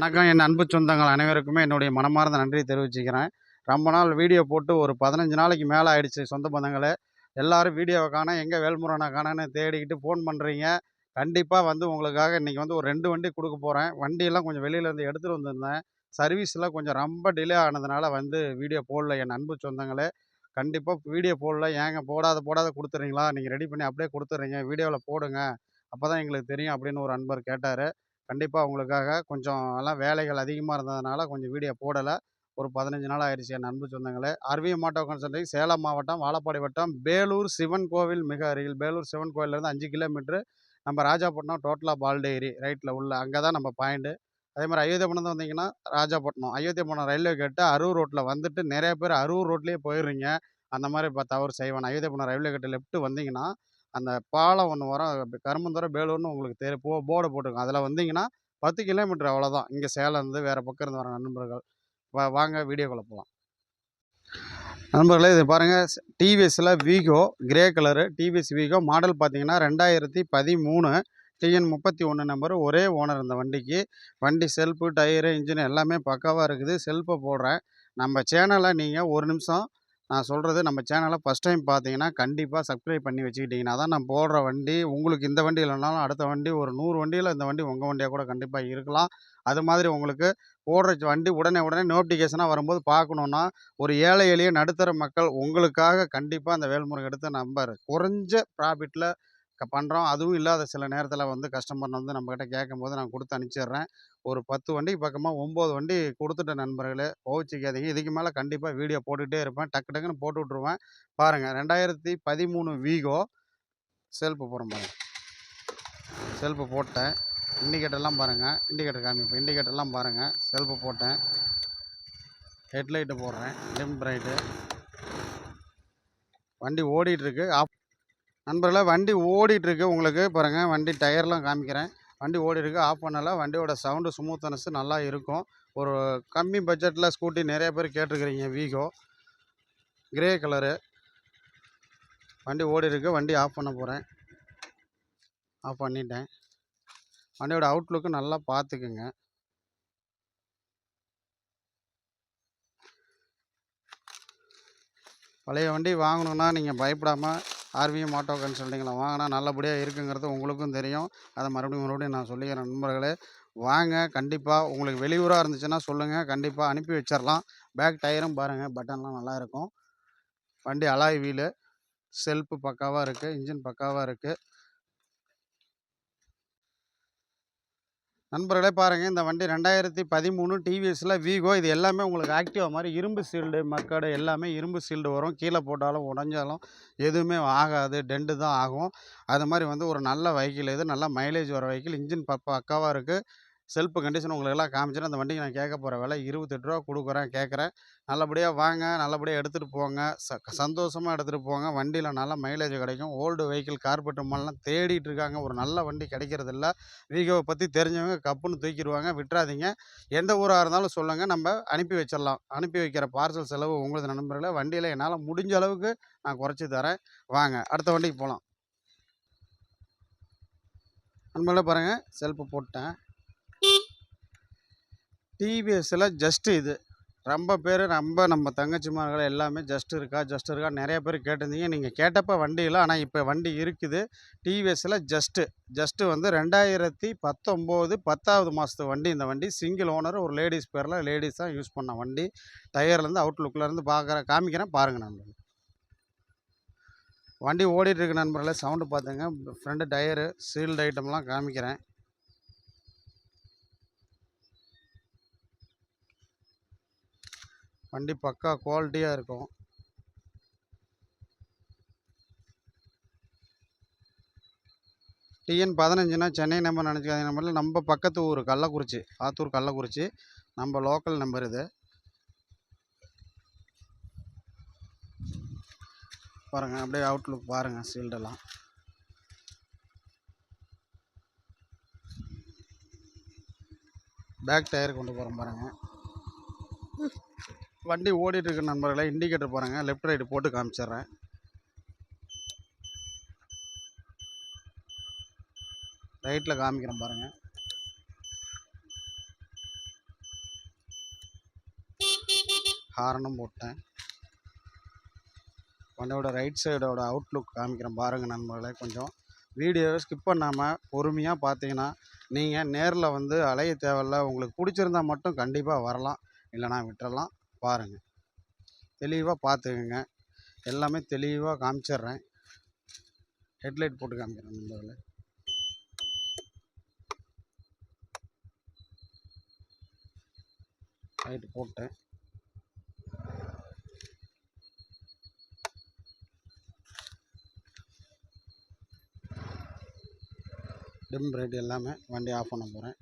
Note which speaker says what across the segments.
Speaker 1: வணக்கம். என் அன்பு சொந்தங்கள் அனைவருக்குமே என்னுடைய மனமார்ந்த நன்றி தெரிவிச்சுக்கிறேன். ரொம்ப நாள் வீடியோ போட்டு ஒரு பதினஞ்சு நாளைக்கு மேலே ஆயிடுச்சு சொந்த பந்தங்களே. எல்லாரும் வீடியோவை காண எங்கே வேல்முருகனை காணன்னு தேடிக்கிட்டு ஃபோன் பண்ணுறீங்க கண்டிப்பாக வந்து உங்களுக்காக இன்றைக்கி வந்து ஒரு ரெண்டு வண்டி கொடுக்க போகிறேன் வண்டியெல்லாம் கொஞ்சம் வெளியிலேருந்து எடுத்துகிட்டு வந்திருந்தேன். சர்வீஸ்லாம் கொஞ்சம் ரொம்ப டிலே ஆனதுனால வந்து வீடியோ போடல. என் அன்பு சொந்தங்களே கண்டிப்பாக வீடியோ போடல. ஏங்க போடாத போடாத கொடுத்துறீங்களா? நீங்கள் ரெடி பண்ணி அப்படியே கொடுத்துட்றீங்க வீடியோவில் போடுங்க. அப்போ தான் எங்களுக்கு தெரியும் அப்படின்னு ஒரு அன்பர் கேட்டார். கண்டிப்பாக உங்களுக்காக கொஞ்சம் எல்லாம் வேலைகள் அதிகமாக இருந்ததுனால கொஞ்சம் வீடியோ போடலை. ஒரு பதினஞ்சு நாள் ஆயிடுச்சு என் அன்பு சொந்தங்களே. அருவியம் மாட்டோ கன்சல்டிங் சேலம் மாவட்டம் வாழப்பாடி வட்டம் பேலூர் சிவன் கோவில் மிக அருகில். பேலூர் சிவன் கோவிலேருந்து அஞ்சு கிலோமீட்ரு நம்ம ராஜாப்பட்டினம் டோட்டலாக பால்டேரி ரைட்டில் உள்ள. அங்கே தான் நம்ம பாயிண்ட்டு அதே மாதிரி அயோத்தியப்பட்டினம் வந்தீங்கன்னா ராஜாப்பட்டினம் அயோத்தியபுரம் ரயில்வே கேட்டு அரூர் ரோட்டில் வந்துட்டு நிறைய பேர் அரூர் ரோட்லேயே போயிடுறீங்க அந்த மாதிரி இப்போ தவறு செய்வேன் அயோத்தியபுரம் ரயில்வே கேட்டு லெஃப்ட்டு வந்தீங்கன்னா அந்த பாலம் ஒன்று வரும். கருமந்துறை பேலூர்னு உங்களுக்கு தெரி போ போர்டு போட்டிருக்கோம். அதில் வந்தீங்கன்னா பத்து கிலோமீட்டர் அவ்வளோதான் இங்கே சேலம் வேறு பக்கம் இருந்து வர நண்பர்கள். வா வாங்க வீடியோக்குள்ளே போகலாம் நண்பர்களே இது பாருங்கள் டிவிஎஸில் Wego grey colour TVS Wego model பார்த்தீங்கன்னா ரெண்டாயிரத்தி பதிமூணு டிஎன் முப்பத்தி ஒன்று நம்பர் ஒரே ஓனர் இந்த வண்டிக்கு. வண்டி செல்ஃபு டயரு இன்ஜின் எல்லாமே பக்காவாக இருக்குது. செல்ஃபை போடுறேன். நம்ம சேனலை நீங்கள் ஒரு நிமிஷம் நான் சொல்கிறது நம்ம சேனலை ஃபஸ்ட் டைம் பார்த்தீங்கன்னா கண்டிப்பாக சப்ஸ்கிரைப் பண்ணி வச்சுக்கிட்டிங்கன்னா தான் நான் போடுற வண்டி உங்களுக்கு இந்த வண்டி இல்லைனாலும் அடுத்த வண்டி ஒரு நூறு வண்டியில் இந்த வண்டி உங்கள் வண்டியாக கூட கண்டிப்பாக இருக்கலாம். அது மாதிரி உங்களுக்கு போடுற வண்டி உடனே உடனே நோட்டிஃபிகேஷனாக வரும்போது பார்க்கணுன்னா ஒரு ஏழை எளிய நடுத்தர மக்கள் உங்களுக்காக கண்டிப்பாக அந்த வேல்முருகன் எடுத்த நம்பர் குறைஞ்ச ப்ராஃபிட்டில் பண்ணுறோம் அதுவும் இல்லாத சில நேரத்தில் வந்து கஸ்டமர் வந்து நம்மக்கிட்ட கேட்கும்போது நான் கொடுத்து அனுப்பிச்சிடுறேன் ஒரு பத்து வண்டிக்கு பக்கமாக ஒம்பது வண்டி கொடுத்துட்ட நண்பர்களே கோவிச்சிக்காதீங்க. இதுக்கு மேலே கண்டிப்பாக வீடியோ போட்டுகிட்டே இருப்பேன். டக்கு டக்குன்னு போட்டு விட்ருவேன் பாருங்கள் ரெண்டாயிரத்தி பதிமூணு வீகோ செல்ஃபு போகிறோம் பாருங்கள் செல்ஃபு போட்டேன். இண்டிகேட்டர்லாம் பாருங்கள் இண்டிகேட்டர் காமிப்பேன். இண்டிகேட்டர்லாம் பாருங்கள் செல்ஃபு போட்டேன். ஹெட்லைட்டு போடுறேன். டிம் பிரைட்டு வண்டி ஓடிட்டுருக்கு. ஆஃப் நண்பர்களே வண்டி ஓடிட்டுருக்கு. உங்களுக்கு பாருங்கள் வண்டி டயர்லாம் காமிக்கிறேன். வண்டி ஓடிட்டுருக்கு. ஆஃப் பண்ணலை. வண்டியோட சவுண்டு ஸ்மூத்தனஸ் நல்லா இருக்கும். ஒரு கம்மி பட்ஜெட்டில் ஸ்கூட்டி நிறைய பேர் கேட்டிருக்கிறீங்க வீகோ கிரே கலரு வண்டி ஓடிருக்கு வண்டி ஆஃப் பண்ண போகிறேன் ஆஃப் பண்ணிட்டேன். வண்டியோட அவுட்லுக்கு நல்லா பார்த்துக்குங்க. பழைய வண்டி வாங்கணுன்னா நீங்கள் பயப்படாமல் ஆர்விஎம் ஆட்டோ கன்சல்டிங்கில் வாங்கினா நல்லபடியாக இருக்குங்கிறது உங்களுக்கும் தெரியும். அதை மறுபடியும் மறுபடியும் நான் சொல்லிக்கிறேன் நண்பர்களே. வாங்க கண்டிப்பாக உங்களுக்கு வெளியூராக இருந்துச்சுன்னா சொல்லுங்கள் கண்டிப்பாக அனுப்பி வச்சிடலாம் பேக் டயரும் பாருங்கள் பட்டன்லாம் நல்லாயிருக்கும் வண்டி அலாய் வீலு. செல்ஃபு பக்காவாக இருக்குது இன்ஜின் பக்காவாக இருக்குது நண்பர்களே பாருங்கள் இந்த வண்டி ரெண்டாயிரத்தி பதிமூணு டிவிஎஸில் வீகோ இது எல்லாமே உங்களுக்கு ஆக்டிவா மாதிரி இரும்பு சீல்டு மக்கடு எல்லாமே இரும்பு சீல்டு வரும். கீழே போட்டாலும் உடஞ்சாலும் எதுவுமே ஆகாது டெண்டு தான் ஆகும். அது மாதிரி வந்து ஒரு நல்ல வெஹிக்கிள் இது நல்ல மைலேஜ் வர வெஹிக்கிள் இன்ஜின் ப பக்காவாக இருக்குது செல்ஃப் கண்டிஷன் உங்களுக்கு எல்லாம் அந்த வண்டிக்கு நான் கேட்க போகிற விலை இருபத்தெட்டு ரூபா கொடுக்குறேன் கேட்குறேன். நல்லபடியாக வாங்க நல்லபடியாக எடுத்துகிட்டு போங்க. ச சந்தோஷமாக எடுத்துகிட்டு போங்க. வண்டியில் நல்ல மைலேஜ் கிடைக்கும். ஓல்டு வெஹிக்கிள் கார்பெட் மல்லாம் தேடிட்டு இருக்காங்க. ஒரு நல்ல வண்டி கிடைக்கிறதில்ல. வீகோவை பற்றி தெரிஞ்சவங்க கப்புன்னு தூக்கிடுவாங்க. விட்டுறாதீங்க எந்த ஊராக இருந்தாலும் சொல்லுங்கள் நம்ம அனுப்பி வச்சிடலாம். அனுப்பி வைக்கிற பார்சல் செலவு உங்களது நண்பர்களை வண்டியில் என்னால் முடிஞ்ச அளவுக்கு நான் குறைச்சி தரேன். வாங்க அடுத்த வண்டிக்கு போகலாம் நண்பர்களே பாருங்கள் செல்ஃபு போட்டேன். டிவிஎஸ்ஸில் ஜஸ்ட்டு இது. ரொம்ப பேர் ரொம்ப நம்ம தங்கச்சிமார்கள் எல்லாமே ஜஸ்ட் இருக்கா ஜஸ்ட் இருக்கா நிறைய பேர் கேட்டிருந்தீங்க. நீங்கள் கேட்டப்போ வண்டி இல்லை ஆனால் இப்போ வண்டி இருக்குது. டிவிஎஸ்ஸில் ஜஸ்ட்டு ஜஸ்ட்டு வந்து ரெண்டாயிரத்தி பத்தொம்போது பத்தாவது மாதத்து வண்டி. இந்த வண்டி சிங்கிள் ஓனர் ஒரு லேடிஸ் பேரில் லேடிஸ் தான் யூஸ் பண்ண வண்டி. டயர்லேருந்து அவுட்லுக்லேருந்து பார்க்குற காமிக்கிறேன் பாருங்கள் நண்பர்கள். வண்டி ஓடிட்டுருக்கு நண்பர்களே சவுண்டு பார்த்துங்க ஃப்ரெண்டு டயரு சீல்டு ஐட்டம்லாம் காமிக்கிறேன். வண்டி பக்கா குவாலிட்டியாக இருக்கும். டிஎன் பதினஞ்சுனா சென்னை நம்பர் நினச்சிக்காத நம்பரில் நம்ம பக்கத்து ஊர் கள்ளக்குறிச்சி ஆத்தூர் கள்ளக்குறிச்சி. நம்ம லோக்கல் நம்பர் இது. பாருங்கள் அப்படியே அவுட்லுக் பாருங்கள் சீல்டெல்லாம் பேக் டயர் கொண்டு போகிறோம் பாருங்கள் வண்டி ஓடிட்டு நண்பர்களை. இண்டிகேட்டர் பாருங்கள் லெஃப்ட் ரைடு போட்டு காமிச்சிடுறேன். ரைட்டில் காமிக்கிறேன் பாருங்கள் ஹாரனும் போட்டேன். வண்டியோட ரைட் சைடோட அவுட்லுக் காமிக்கிறேன் பாருங்கள் நண்பர்களே. கொஞ்சம் வீடியோவை ஸ்கிப் பண்ணாமல் பொறுமையாக பார்த்தீங்கன்னா நீங்கள் நேரில் வந்து அலைய தேவையில்ல. உங்களுக்கு பிடிச்சிருந்தா மட்டும் கண்டிப்பாக வரலாம். இல்லைனா விட்டுறலாம். பாருங்கள் தெளிவாக பார்த்துக்குங்க எல்லாமே தெளிவாக காமிச்சிடுறேன். ஹெட்லைட் போட்டு காமிக்கிறேன் நண்பர்களே லைட் போட்டேன். டிம் ரைட் எல்லாமே வண்டி ஆஃப் பண்ண போகிறேன்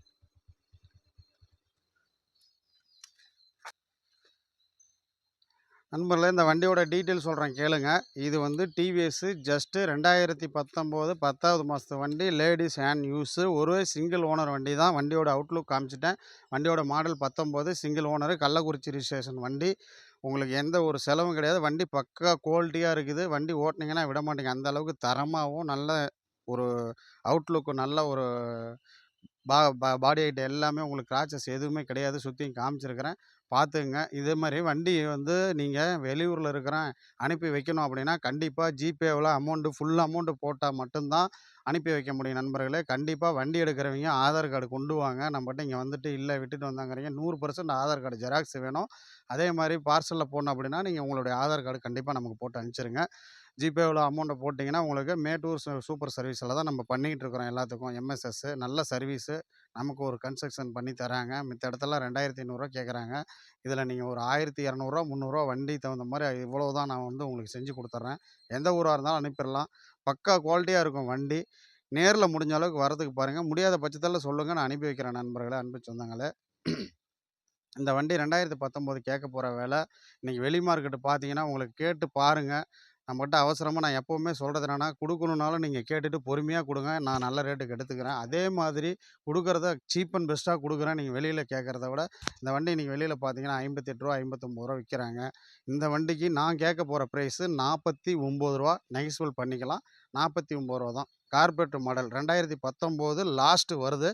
Speaker 1: நண்பர்களே இந்த வண்டியோட டீட்டெயில் சொல்கிறேன் கேளுங்க. இது வந்து டிவிஎஸ்ஸு ஜஸ்ட்டு ரெண்டாயிரத்தி பத்தொம்போது பத்தாவது மாதத்து வண்டி லேடிஸ் ஹேண்ட் யூஸு ஒரு சிங்கிள் ஓனர் வண்டி தான். வண்டியோட அவுட்லுக் காமிச்சிட்டேன். வண்டியோட மாடல் பத்தொம்போது சிங்கிள் ஓனரு கள்ளக்குறிச்சி ரிஜிஸ்ட்ரேஷன் வண்டி. உங்களுக்கு எந்த ஒரு செலவும் கிடையாது. வண்டி பக்கா குவாலிட்டியாக இருக்குது. வண்டி ஓட்டினீங்கன்னா விட மாட்டீங்க. அந்த அளவுக்கு தரமாகவும் நல்ல ஒரு அவுட்லுக்கும் நல்ல ஒரு பா பா பாடி ஹைட் எல்லாமே உங்களுக்கு கிராச்சஸ் எதுவுமே கிடையாது. சுற்றியும் காமிச்சிருக்கிறேன். பார்த்துங்க இதே மாதிரி வண்டி வந்து நீங்கள் வெளியூரில் இருக்கிறேன் அனுப்பி வைக்கணும் அப்படின்னா கண்டிப்பாக ஜிபேவில் அமௌண்ட்டு ஃபுல் அமௌண்ட்டு போட்டால் மட்டும்தான் அனுப்பி வைக்க முடியும் நண்பர்களே. கண்டிப்பாக வண்டி எடுக்கிறவங்க ஆதார் கார்டு கொண்டு வாங்க. நம்மகிட்ட இங்கே வந்துட்டு இல்லை விட்டுட்டு வந்தாங்கிறீங்க. நூறு பர்சன்ட் ஆதார் கார்டு ஜெராக்ஸ் வேணும். அதே மாதிரி பார்சலில் போடணும் அப்படின்னா நீங்கள் உங்களுடைய ஆதார் கார்டு கண்டிப்பாக நமக்கு போட்டு அனுப்பிச்சிருங்க. ஜிபேவில் அமௌண்ட்டை போட்டிங்கன்னா உங்களுக்கு மேட்டூர் சூப்பர் சர்வீஸில் தான் நம்ம பண்ணிக்கிட்டு இருக்கிறோம் எல்லாத்துக்கும். எம்எஸ்எஸ்ஸு நல்ல சர்வீஸு. நமக்கு ஒரு கன்ஸ்ட்ரக்ஷன் பண்ணி தராங்க. மித்த இடத்துல ரெண்டாயிரத்தி ஐநூறுரூவா கேட்குறாங்க. இதில் நீங்கள் ஒரு ஆயிரத்தி இரநூறுவா முந்நூறுரூவா வண்டி தகுந்த மாதிரி இவ்வளோ தான் நான் வந்து உங்களுக்கு செஞ்சு கொடுத்துட்றேன். எந்த ஊராக இருந்தாலும் அனுப்பிடலாம். பக்கா குவாலிட்டியாக இருக்கும் வண்டி. நேரில் முடிஞ்ச அளவுக்கு வரதுக்கு பாருங்கள் முடியாத பட்சத்தில் சொல்லுங்கள் நான் அனுப்பி வைக்கிறேன் நண்பர்களே அனுப்பி சொந்தங்களே. இந்த வண்டி ரெண்டாயிரத்தி பத்தொம்போது கேட்க போகிற வேலை. இன்றைக்கி வெளி மார்க்கெட்டு பார்த்தீங்கன்னா உங்களுக்கு கேட்டு பாருங்கள் நம்மகிட்ட அவசரமாக நான் எப்போவுமே சொல்கிறது என்னென்னா கொடுக்கணுன்னாலும் நீங்கள் கேட்டுட்டு பொறுமையாக கொடுங்க. நான் நல்ல ரேட்டுக்கு எடுத்துக்கிறேன். அதே மாதிரி கொடுக்குறத சீப் அண்ட் பெஸ்ட்டாக கொடுக்குறேன். நீங்கள் வெளியில் கேட்குறத விட இந்த வண்டி நீங்கள் வெளியில் பார்த்தீங்கன்னா ஐம்பத்தெட்டு ரூபா ஐம்பத்தொம்பது ரூபா விற்கிறாங்க இந்த வண்டிக்கு நான் கேட்க போகிற ப்ரைஸு நாற்பத்தி ஒம்பது ரூபா நெகசுவல் பண்ணிக்கலாம். நாற்பத்தி ஒம்பது ரூபா தான். கார்பரேட் மாடல் ரெண்டாயிரத்தி பத்தொம்போது லாஸ்ட்டு வருது.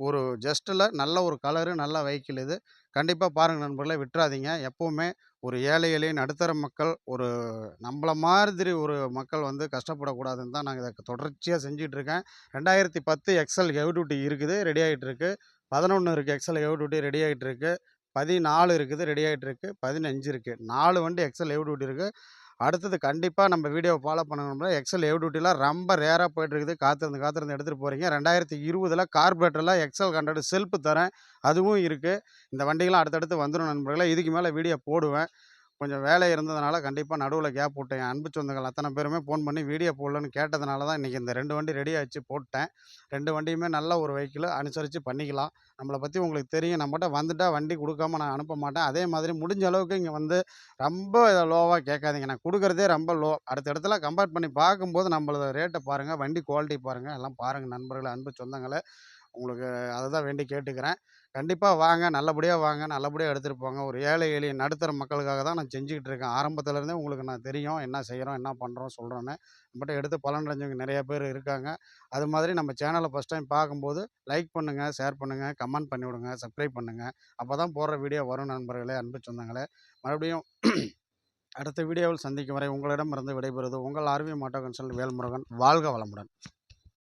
Speaker 1: ஒரு ஜஸ்ட்டில் நல்ல ஒரு கலரு நல்ல வெஹிக்கிள் இது. கண்டிப்பாக பாருங்கள் நண்பர்களே விட்டுறாதீங்க எப்போவுமே ஒரு ஏழை எளிய நடுத்தர மக்கள் ஒரு நம்மள மாதிரி ஒரு மக்கள் வந்து கஷ்டப்படக்கூடாதுன்னு தான் நாங்கள் இதை தொடர்ச்சியாக செஞ்சிட்ருக்கேன். ரெண்டாயிரத்தி பத்து எக்ஸல் ஹெவி டியூட்டி இருக்குது ரெடி ஆகிட்டுருக்கு பதினொன்று இருக்குது எக்ஸல் ஹெவி டியூட்டி ரெடி ஆகிட்டுருக்கு பதினாலு இருக்குது ரெடி ஆகிட்டுருக்கு பதினஞ்சு இருக்குது நாலு வண்டி எக்ஸல் ஹெவி டியூட்டி இருக்குது அடுத்தது கண்டிப்பாக நம்ம வீடியோவை ஃபாலோ பண்ணணும்னா எக்ஸல் ஏவ் டியூட்டிலாம் ரொம்ப ரேராக போயிட்டுருக்குது. காத்திருந்து காத்திருந்து எடுத்துகிட்டு போகிறீங்க ரெண்டாயிரத்தி இருபதில் கார்பரேட்டரில் எக்ஸல் ஹண்ட்ரட் செல்ஃபு தரேன். அதுவும் இருக்குது இந்த வண்டிகள்லாம் அடுத்தடுத்து வந்துடும் நண்பர்களே. இதுக்கு மேலே வீடியோ போடுவேன். கொஞ்சம் வேலை இருந்ததுனால கண்டிப்பாக நடுவில் கேப் விட்டேன். என் அன்பு சொந்தங்கள் அத்தனை பேருமே ஃபோன் பண்ணி வீடியோ போடலன்னு கேட்டதுனால தான் இன்றைக்கி இந்த ரெண்டு வண்டி ரெடி ஆச்சு போட்டேன். ரெண்டு வண்டியுமே நல்ல ஒரு வெஹிக்கிள் அனுசரித்து பண்ணிக்கலாம். நம்மளை பற்றி உங்களுக்கு தெரியும். நம்மகிட்ட வந்துட்டால் வண்டி கொடுக்காம நான் அனுப்ப மாட்டேன். அதே மாதிரி முடிஞ்ச அளவுக்கு இங்கே வந்து ரொம்ப லோவாக கேட்காதீங்க. நான் கொடுக்குறதே ரொம்ப லோ அடுத்த இடத்துல கம்பேர் பண்ணி பார்க்கும்போது நம்மளோட ரேட்டை பாருங்கள் வண்டி குவாலிட்டி பாருங்கள் எல்லாம் பாருங்கள் நண்பர்களை அன்பு சொந்தங்களை. உங்களுக்கு அதை தான் வேண்டி கேட்டுக்கிறேன். கண்டிப்பாக வாங்க நல்லபடியாக வாங்க நல்லபடியாக எடுத்துகிட்டு போங்க. ஒரு ஏழை எளிய நடுத்தர மக்களுக்காக தான் நான் செஞ்சுக்கிட்டு இருக்கேன். ஆரம்பத்துலேருந்தே உங்களுக்கு நான் தெரியும் என்ன செய்கிறோம் என்ன பண்ணுறோம் சொல்கிறோன்னு நம்மகிட்ட எடுத்து பலனடைஞ்சவங்க நிறைய பேர் இருக்காங்க. அது மாதிரி நம்ம சேனலை ஃபஸ்ட் டைம் பார்க்கும்போது லைக் பண்ணுங்கள் ஷேர் பண்ணுங்கள் கமெண்ட் பண்ணி விடுங்க சப்ஸ்கிரைப் பண்ணுங்கள் அப்போ தான் போடுற வீடியோ வரும் நண்பர்களே அன்பு சொந்தங்களே. மறுபடியும் அடுத்த வீடியோவில் சந்திக்கும் வரை உங்களிடமிருந்து விடைபெறுவது உங்கள் ஆர்வி மாட்டோ கன்சல்ட் வேல்முருகன். வாழ்க வளமுடன்.